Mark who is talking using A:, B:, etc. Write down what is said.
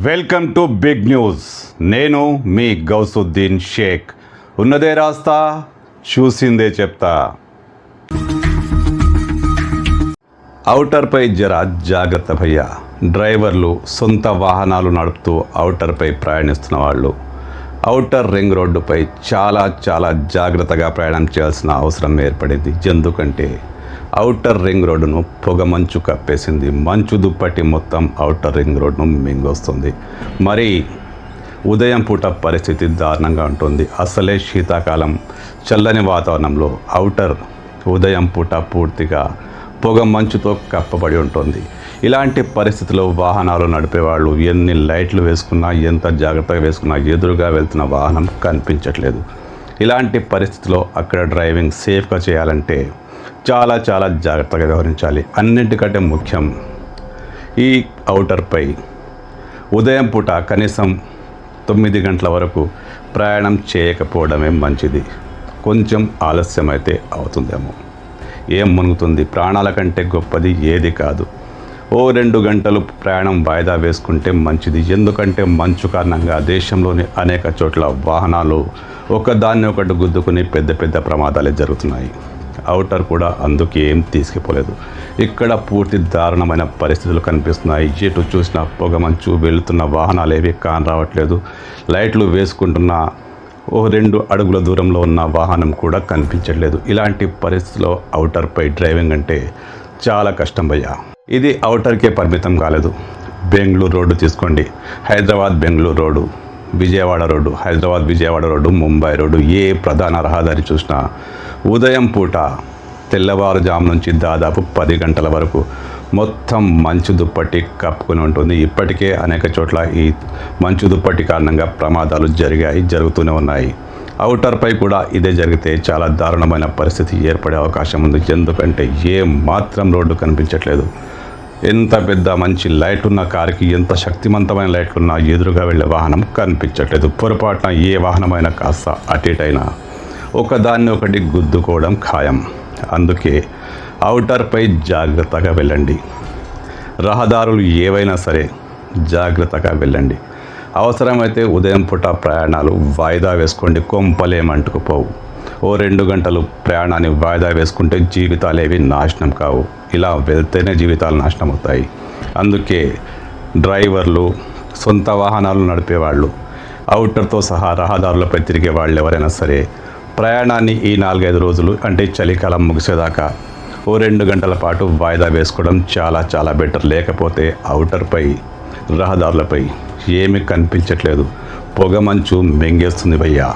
A: Welcome to big news. నేను మీ గౌసుద్దీన్ షేక్. ఉన్నదే రాస్తా చూసిందే చెప్తా. ఔటర్పై జర జాగ్రత్త భయ్యా. డ్రైవర్లు సొంత వాహనాలు నడుపుతూ ఔటర్పై ప్రయాణిస్తున్న వాళ్ళు. ఔటర్ రింగ్ రోడ్డుపై చాలా చాలా జాగ్రత్తగా ప్రయాణం చేయాల్సిన అవసరం ఏర్పడింది. ఎందుకంటే ఔటర్ రింగ్ రోడ్డును పొగ మంచు కప్పేసింది. మంచు దుప్పటి మొత్తం ఔటర్ రింగ్ రోడ్డును మింగొస్తుంది. మరి ఉదయం పూట పరిస్థితి దారుణంగా ఉంటుంది. అసలే శీతాకాలం. చల్లని వాతావరణంలో ఔటర్ ఉదయం పూట పూర్తిగా పొగ మంచుతో కప్పబడి ఉంటుంది. ఇలాంటి పరిస్థితుల్లో వాహనాలు నడిపేవాళ్ళు ఎన్ని లైట్లు వేసుకున్నా ఎంత జాగ్రత్తగా వేసుకున్నా ఎదురుగా వెళ్తున్న వాహనం కనిపించట్లేదు. ఇలాంటి పరిస్థితిలో అక్కడ డ్రైవింగ్ సేఫ్గా చేయాలంటే చాలా చాలా జాగ్రత్తగా వ్యవహరించాలి. అన్నింటికంటే ముఖ్యం ఈ అవుటర్పై ఉదయం పూట కనీసం తొమ్మిది గంటల వరకు ప్రయాణం చేయకపోవడమే మంచిది. కొంచెం ఆలస్యమైతే అవుతుందేమో. ఏం మునుగుతుంది? ప్రాణాల కంటే గొప్పది ఏది కాదు. ఓ రెండు గంటలు ప్రయాణం వాయిదా వేసుకుంటే మంచిది. ఎందుకంటే మంచు కారణంగా దేశంలోని అనేక చోట్ల వాహనాలు ఒకదాన్ని ఒకటి గుద్దుకుని పెద్ద పెద్ద ప్రమాదాలే జరుగుతున్నాయి. అవుటర్ కూడా అందుకే ఏం తీసుకుపోలేదు. ఇక్కడ పూర్తి దారుణమైన పరిస్థితులు కనిపిస్తున్నాయి. ఎటు చూసిన పొగ మంచు వెళుతున్న వాహనాలు ఏవి కానరావట్లేదు. లైట్లు వేసుకుంటున్న ఓ రెండు అడుగుల దూరంలో ఉన్న వాహనం కూడా కనిపించట్లేదు. ఇలాంటి పరిస్థితిలో అవుటర్పై డ్రైవింగ్ అంటే చాలా కష్టం భయ్యా. ఇది అవుటర్కే పరిమితం కాలేదు. బెంగళూరు రోడ్డు తీసుకోండి. Hyderabad Bengaluru road Vijayawada road Hyderabad Vijayawada road Mumbai road ఏ ప్రధాన రహదారి చూసినా ఉదయం పూట తెల్లవారుజాము నుంచి దాదాపు పది గంటల వరకు మొత్తం మంచు దుప్పటి కప్పుకొని ఉంటుంది. ఇప్పటికే అనేక చోట్ల ఈ మంచు దుప్పటి కారణంగా ప్రమాదాలు జరిగాయి జరుగుతూనే ఉన్నాయి. అవుటర్పై కూడా ఇదే జరిగితే చాలా దారుణమైన పరిస్థితి ఏర్పడే అవకాశం ఉంది. ఎందుకంటే ఏ మాత్రం రోడ్డు కనిపించట్లేదు. ఎంత పెద్ద మంచి లైట్ ఉన్న కారుకి ఎంత శక్తివంతమైన లైట్లు ఉన్నా ఎదురుగా వెళ్ళే వాహనం కనిపించట్లేదు. పొరపాటున ఏ వాహనమైనా కాస్త అటేటైనా అయినా ఒకదాన్ని ఒకటి గుద్దుకోవడం ఖాయం. అందుకే అవుటర్పై జాగ్రత్తగా వెళ్ళండి. రహదారులు ఏవైనా సరే జాగ్రత్తగా వెళ్ళండి. అవసరమైతే ఉదయం పూట ప్రయాణాలు వాయిదా వేసుకోండి. కొంపలేమంటుకుపోవు. ఓ రెండు గంటలు ప్రయాణాన్ని వాయిదా వేసుకుంటే జీవితాలు ఏవి నాశనం కావు. ఇలా వెళ్తేనే జీవితాలు నాశనం అవుతాయి అందుకే డ్రైవర్లు సొంత వాహనాలు నడిపేవాళ్ళు అవుటర్తో సహా రహదారులపై తిరిగే వాళ్ళు ఎవరైనా సరే ప్రయాణాన్ని ఈ నాలుగైదు రోజులు అంటే చలికాలం ముగిసేదాకా ఓ రెండు గంటల పాటు వాయిదా వేసుకోవడం చాలా చాలా బెటర్. లేకపోతే అవుటర్పై రహదారులపై ఏమీ కనిపించట్లేదు. పొగ మంచు మెంగేస్తుంది భయ్యా.